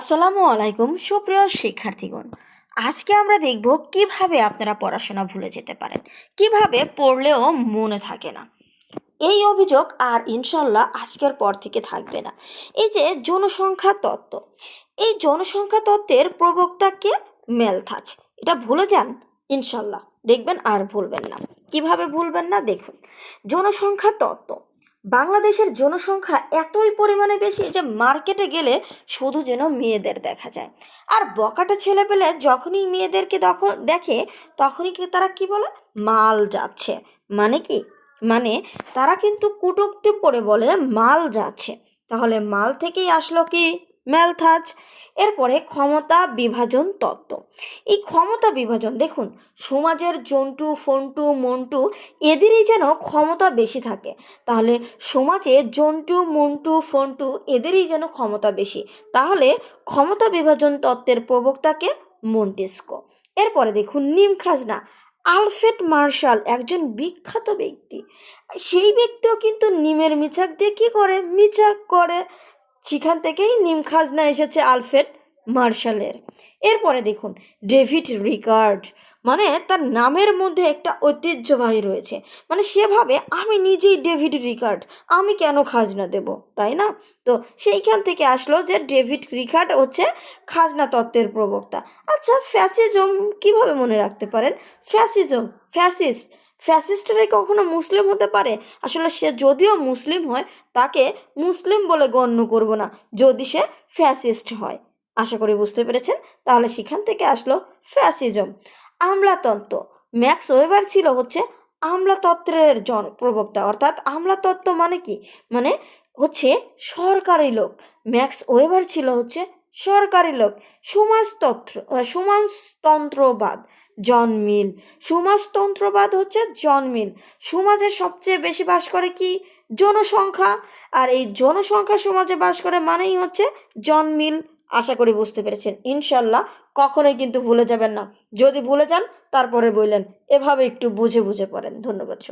আসসালামু আলাইকুম, সুপ্রিয় শিক্ষার্থীগণ। আজকে আমরা দেখব কীভাবে আপনারা পড়াশোনা ভুলে যেতে পারেন, কীভাবে পড়লেও মনে থাকে না। এই অভিযোগ আর ইনশাল্লাহ আজকের পর থেকে থাকবে না। এই যে জনসংখ্যা তত্ত্ব, এই জনসংখ্যা তত্ত্বের প্রবক্তাকে মেলথাজ। এটা ভুলে যান, ইনশাল্লাহ। দেখবেন আর ভুলবেন না। কীভাবে ভুলবেন না? দেখুন, জনসংখ্যা তত্ত্ব। বাংলাদেশের জনসংখ্যা এতই পরিমাণে বেশি যে মার্কেটে গেলে শুধু যেন মেয়েদের দেখা যায়। আর বকাটা ছেলে পেলে যখনই মেয়েদেরকে দখল দেখে, তখনই কি তারা কি বলে? মাল যাচ্ছে। মানে কি? মানে তারা কিন্তু কুটুক্তি করে বলে মাল যাচ্ছে। তাহলে মাল থেকেই আসলো কি? মেলথাজ। এরপরে ক্ষমতা বিভাজন তত্ত্ব। এই ক্ষমতা বিভাজন, দেখুন, সমাজের জন্টু, ফন্টু, মন্টু এদেরই যেন ক্ষমতা বেশি থাকে। তাহলে সমাজে জন্টু, মন্টু, ফন্টু এদেরই যেন ক্ষমতা বেশি। তাহলে ক্ষমতা বিভাজন তত্ত্বের প্রবক্তাকে মন্টিস্কো। এরপরে দেখুন, নিম খাজনা। আলফ্রেড মার্শাল একজন বিখ্যাত ব্যক্তি। সেই ব্যক্তিও কিন্তু নিমের মিচাক দিয়ে কী করে? মিচাক করে। সেখান থেকেই নিম খাজনা এসেছে আলফ্রেড মার্শালের। এরপরে দেখুন, ডেভিড রিকার্ড। মানে তার নামের মধ্যে একটা ঐতিহ্যবাহী রয়েছে। মানে সেভাবে আমি নিজেই ডেভিড রিকার্ড, আমি কেন খাজনা দেব, তাই না? তো সেইখান থেকে আসলো যে ডেভিড রিকার্ড হচ্ছে খাজনা তত্ত্বের প্রবক্তা। আচ্ছা ফ্যাসিজম কীভাবে মনে রাখতে পারেন? ফ্যাসিজম, ফ্যাসিস ফ্যাসিস্টরাই কখনো মুসলিম হতে পারে? আসলে সে যদিও মুসলিম হয়, তাকে মুসলিম বলে গণ্য করব না, যদি সে ফ্যাসিস্ট হয়। আশা করি বুঝতে পেরেছেন? তাহলে সেখান থেকে আসলো ফ্যাসিজম। আমলাতন্ত্র ম্যাক্স ওয়েবার ছিল হচ্ছে আমলাতন্ত্রের জন প্রবক্তা, অর্থাৎ আমলাতত্ত্ব মানে কি? মানে হচ্ছে সরকারি লোক। ম্যাক্স ওয়েবার ছিল হচ্ছে সরকারি লোক। সমাজতন্ত্র সমাজতন্ত্রবাদ। জন মিল সমাজতন্ত্রবাদ হচ্ছে জন্মিল। সমাজে সবচেয়ে বেশি বাস করে কি? জনসংখ্যা। আর এই জনসংখ্যা সমাজে বাস করে মানেই হচ্ছে জন্মিল। আশা করি বুঝতে পেরেছেন। ইনশাল্লাহ কখনোই কিন্তু ভুলে যাবেন না। যদি ভুলে যান, তারপরে বললেন। এভাবে একটু বুঝে বুঝে পড়েন। ধন্যবাদ